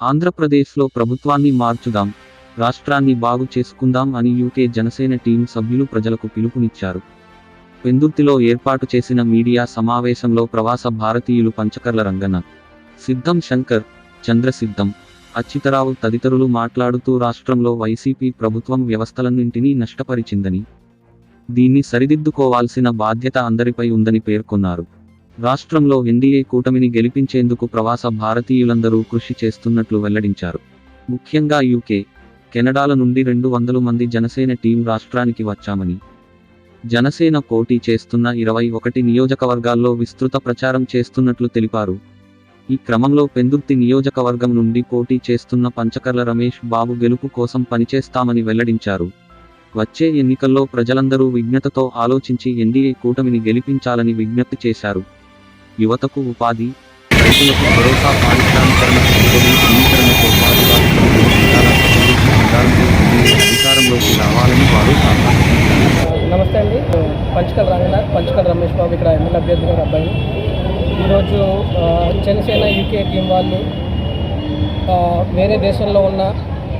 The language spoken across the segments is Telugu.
ఆంధ్రప్రదేశ్లో ప్రభుత్వాన్ని మార్చుదాం రాష్ట్రాన్ని బాగు చేసుకుందాం అని యూకే జనసేన టీం సభ్యులు ప్రజలకు పిలుపునిచ్చారు. పెందుర్తిలో ఏర్పాటు చేసిన మీడియా సమావేశంలో ప్రవాస భారతీయులు పంచకర్ల రంగన్న సిద్ధం శంకర్ చంద్రసిద్ధం అచ్యుతరావు తదితరులు మాట్లాడుతూ రాష్ట్రంలో వైసీపీ ప్రభుత్వం వ్యవస్థలన్నింటినీ నష్టపరిచిందని దీన్ని సరిదిద్దుకోవాల్సిన బాధ్యత అందరిపై ఉందని పేర్కొన్నారు. రాష్ట్రంలో ఎన్డీఏ కూటమిని గెలిపించేందుకు ప్రవాస భారతీయులందరూ కృషి చేస్తున్నట్లు వెల్లడించారు. ముఖ్యంగా యూకే కెనడాల నుండి రెండు వందల మంది జనసేన టీం రాష్ట్రానికి వచ్చామని జనసేన పోటీ చేస్తున్న ఇరవై ఒకటి నియోజకవర్గాల్లో విస్తృత ప్రచారం చేస్తున్నట్లు తెలిపారు. ఈ క్రమంలో పెందుర్తి నియోజకవర్గం నుండి పోటీ చేస్తున్న పంచకర్ల రమేష్ బాబు గెలుపు కోసం పనిచేస్తామని వెల్లడించారు. వచ్చే ఎన్నికల్లో ప్రజలందరూ విజ్ఞతతో ఆలోచించి ఎన్డీఏ కూటమిని గెలిపించాలని విజ్ఞప్తి చేశారు. యువతకు ఉపాధి రైతులకు భరోసా పారిశ్రామీకరణ సమీకరణతో అధికారంలోకి రావాలని వారు నమస్తే అండి. పంచకల్ రంగనాథ్ పంచకల్ రమేష్ బాబు ఇక్కడ ఎమ్మెల్యే అభ్యర్థి గారు అబ్బాయి ఈరోజు జనసేన యూకే టీం వాళ్ళు వేరే దేశంలో ఉన్న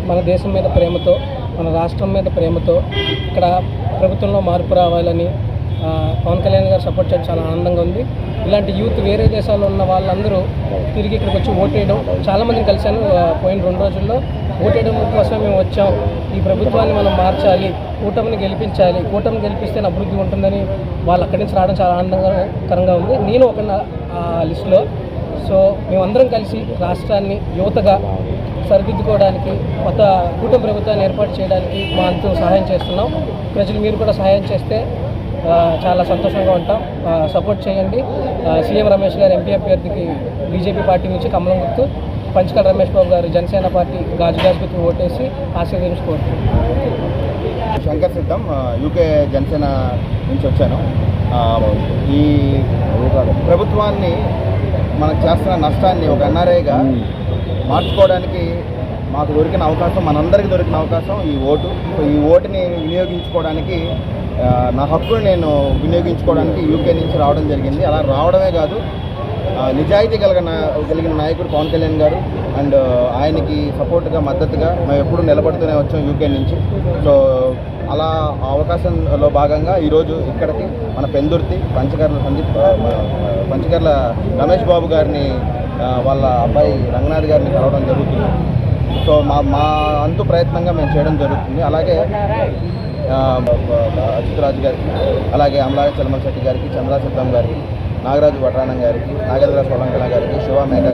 మన దేశం మీద ప్రేమతో మన రాష్ట్రం మీద ప్రేమతో ఇక్కడ ప్రభుత్వంలో మార్పు రావాలని పవన్ కళ్యాణ్ గారు సపోర్ట్ చేయడం చాలా ఆనందంగా ఉంది. ఇలాంటి యూత్ వేరే దేశాల్లో ఉన్న వాళ్ళందరూ తిరిగి ఇక్కడికి వచ్చి ఓటేయడం చాలామందిని కలిశాను పోయిన రెండు రోజుల్లో. ఓటేయడం కోసం మేము వచ్చాం. ఈ ప్రభుత్వాన్ని మనం మార్చాలి కూటమిని గెలిపించాలి. కూటమి గెలిపిస్తే అభివృద్ధి ఉంటుందని వాళ్ళు అక్కడి నుంచి రావడం చాలా ఆనందకరంగా ఉంది. నేను ఒక నా- లిస్టులో. సో మేమందరం కలిసి రాష్ట్రాన్ని యువతగా సరిదిద్దుకోవడానికి కొత్త కూటమి ప్రభుత్వాన్ని ఏర్పాటు చేయడానికి మా అంతు సహాయం చేస్తున్నాం. ప్రజలు మీరు కూడా సహాయం చేస్తే చాలా సంతోషంగా ఉంటాం. సపోర్ట్ చేయండి. సీఎం రమేష్ గారు ఎంపీ అభ్యర్థికి బీజేపీ పార్టీ నుంచి కమలం గుర్తు పంచకల్ రమేష్ బాబు గారు జనసేన పార్టీ గాజు గాజుకి ఓటేసి ఆశీర్వదించుకోవచ్చు శంకర్ సిద్ధం యూకే జనసేన నుంచి వచ్చాను. ఈ ప్రభుత్వాన్ని మనకు చేస్తున్న నష్టాన్ని ఒక ఎన్ఆర్ఐగా మార్చుకోవడానికి మాకు దొరికిన అవకాశం మనందరికీ దొరికిన అవకాశం ఈ ఓటు. ఈ ఓటుని వినియోగించుకోవడానికి నా హక్కుని నేను వినియోగించుకోవడానికి యూకే నుంచి రావడం జరిగింది. అలా రావడమే కాదు నిజాయితీ కలిగిన కలిగిన నాయకుడు పవన్ కళ్యాణ్ గారు అండ్ ఆయనకి సపోర్ట్గా మద్దతుగా మేము ఎప్పుడు నిలబడుతూనే వచ్చాం యూకే నుంచి. సో అలా అవకాశంలో భాగంగా ఈరోజు ఇక్కడికి మన పెందుర్తి పంచకర్ల సందీప్ పంచకర్ల రమేష్ బాబు గారిని వాళ్ళ అబ్బాయి రంగనాథ్ గారిని కలవడం జరుగుతుంది. సో మా మా అంతు ప్రయత్నంగా మేము చేయడం జరుగుతుంది. అలాగే ఆ, గారికి అలాగే అమలాయ చలమల్ శెట్టి గారికి చంద్రా సిద్ధం గారికి నాగరాజు వడ్రానం గారికి నాగేంద్ర సోలంకణ గారికి శివ మేఘ